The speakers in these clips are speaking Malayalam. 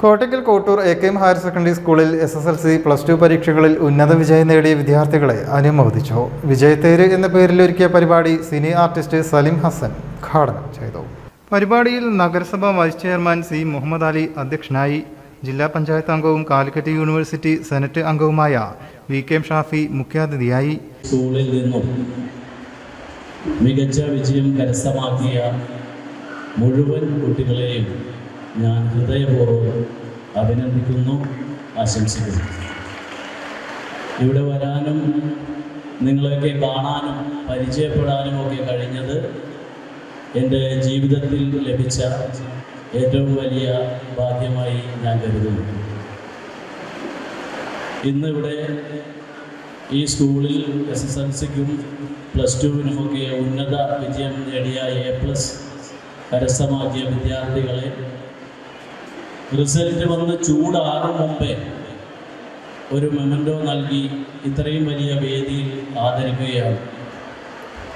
Kottakkal Kottur A K M higher secondary സ്കൂളിൽ S S L C plus two പരീക്ഷകളിൽ ഉന്നത വിജയം നേടിയ വിദ്യാർത്ഥികളെ അനുമോദിച്ചു. വിജയത്തേര് എന്ന പേരിൽ ഒരുക്കിയ പരിപാടി സിനി ആർട്ടിസ്റ്റ് സലിം ഹസൻ ഉദ്ഘാടനം ചെയ്തു. പരിപാടിയിൽ നഗരസഭാ vice chairman C Muhammad Ali അധ്യക്ഷനായി ജില്ലാ പഞ്ചായത്ത് അംഗവും കാലിക്കറ്റ് യൂണിവേഴ്സിറ്റി സെനറ്റ് അംഗവുമായ വി കെ എം ഷാഫി മുഖ്യാതിഥിയായി. സ്കൂളിൽ നിന്നും മികച്ച വിജയം കരസ്ഥമാക്കിയ മുഴുവൻ കുട്ടികളെയും ഞാൻ ഹൃദയപൂർവം അഭിനന്ദിക്കുന്നു ആശംസിക്കുന്നു. ഇവിടെ വരാനും നിങ്ങളെയൊക്കെ കാണാനും പരിചയപ്പെടാനും ഒക്കെ കഴിഞ്ഞത് എന്റെ ജീവിതത്തിൽ ലഭിച്ച ഏറ്റവും വലിയ ഭാഗ്യമായി ഞാൻ കരുതുന്നു. ഇന്നിവിടെ ഈ സ്കൂളിൽ എസ് എസ് എൽ സിക്കും പ്ലസ് ടുവിനുമൊക്കെ ഉന്നത വിജയം നേടിയ എ പ്ലസ് കരസ്ഥമാക്കിയ വിദ്യാർത്ഥികളെ റിസൾട്ട് വന്ന് ചൂടാറും മുമ്പേ ഒരു മെമന്റോ നൽകി ഇത്രയും വലിയ വേദിയിൽ ആദരിക്കുകയാണ്.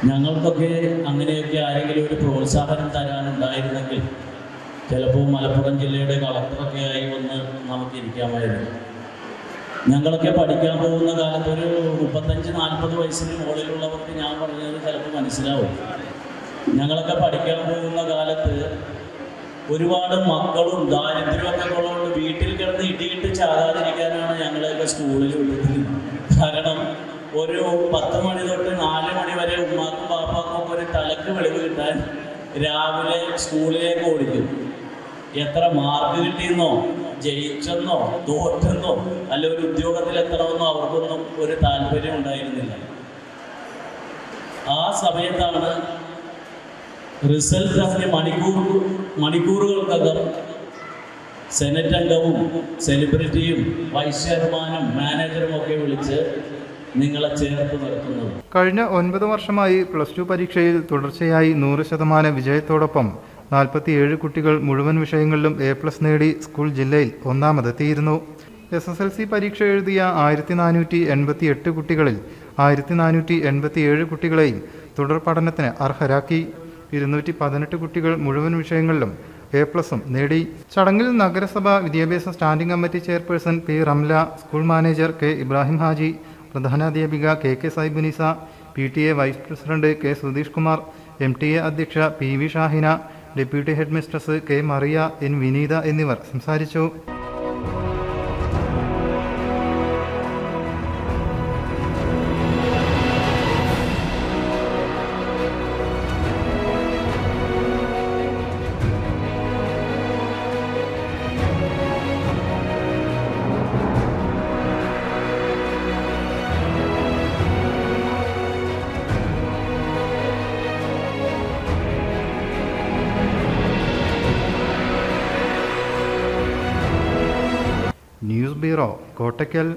ഞങ്ങൾക്കൊക്കെ അങ്ങനെയൊക്കെ ആരെങ്കിലും ഒരു പ്രോത്സാഹനം തരാനുണ്ടായിരുന്നെങ്കിൽ ചിലപ്പോൾ മലപ്പുറം ജില്ലയുടെ കളക്ടറൊക്കെ ആയി വന്ന് നമുക്ക് ഇരിക്കാമായിരുന്നു ഞങ്ങളൊക്കെ പഠിക്കാൻ പോകുന്ന കാലത്ത് ഒരു മുപ്പത്തഞ്ച് നാൽപ്പത് വയസ്സിന് മുകളിലുള്ളവർക്ക് ഞാൻ പറഞ്ഞത് ചിലപ്പോൾ മനസ്സിലാവും. ഞങ്ങളൊക്കെ പഠിക്കാൻ പോകുന്ന കാലത്ത് ഒരുപാട് മക്കളും ദാരിദ്ര്യമൊക്കെ ഉള്ളതുകൊണ്ട് വീട്ടിൽ കിടന്ന് ഇടിയിട്ട് ചാകാതിരിക്കാനാണ് ഞങ്ങളെയൊക്കെ സ്കൂളിൽ വിടുന്നത് കാരണം ഒരു പത്ത് മണി തൊട്ട് നാല് മണി വരെ ഉമ്മാക്കും പാപ്പാക്കും ഒരു തലക്ക് വെളിവ് കിട്ടാൻ രാവിലെ സ്കൂളിലേക്ക് ഓടിക്കും. എത്ര മാർക്ക് കിട്ടിയെന്നോ ജയിച്ചെന്നോ തോറ്റെന്നോ അല്ല ഒരു ഉദ്യോഗത്തിൽ എത്തണമെന്നോ അവർക്കൊന്നും ഒരു താല്പര്യം ഉണ്ടായിരുന്നില്ല. ആ സമയത്താണ് റിസൾട്ട് അതിന് മണിക്കൂർ മണിക്കൂറുകൾക്കകം സെനറ്റ് അംഗവും സെലിബ്രിറ്റിയും വൈസ് ചെയർമാനും മാനേജറും ഒക്കെ വിളിച്ച് നിങ്ങളെ ചേർത്ത് നിർത്തുന്നത് കഴിഞ്ഞ ഒൻപത് വർഷമായി പ്ലസ് ടു പരീക്ഷയിൽ തുടർച്ചയായി നൂറ് ശതമാനം വിജയത്തോടൊപ്പം നാൽപ്പത്തിയേഴ് കുട്ടികൾ മുഴുവൻ വിഷയങ്ങളിലും എ പ്ലസ് നേടി സ്കൂൾ ജില്ലയിൽ ഒന്നാമതെത്തിയിരുന്നു. എസ് എസ് എൽ സി പരീക്ഷ എഴുതിയ ആയിരത്തി നാനൂറ്റി എൺപത്തി എട്ട് കുട്ടികളിൽ ആയിരത്തി നാനൂറ്റി എൺപത്തി ഏഴ് കുട്ടികളെയും തുടർ പഠനത്തിന് അർഹരാക്കി. ഇരുന്നൂറ്റി പതിനെട്ട് കുട്ടികൾ മുഴുവൻ വിഷയങ്ങളിലും എ പ്ലസും നേടി. ചടങ്ങിൽ നഗരസഭ വിദ്യാഭ്യാസ standing committee chairperson P Ramla school manager K Ibrahim Haji പ്രധാനാധ്യാപിക K K Saibunisa P T A vice president K Sudheesh Kumar M T A അധ്യക്ഷ P V Shahina deputy headmistress K Mariya N Vineetha എന്നിവർ സംസാരിച്ചു. News bureau Kottakkal.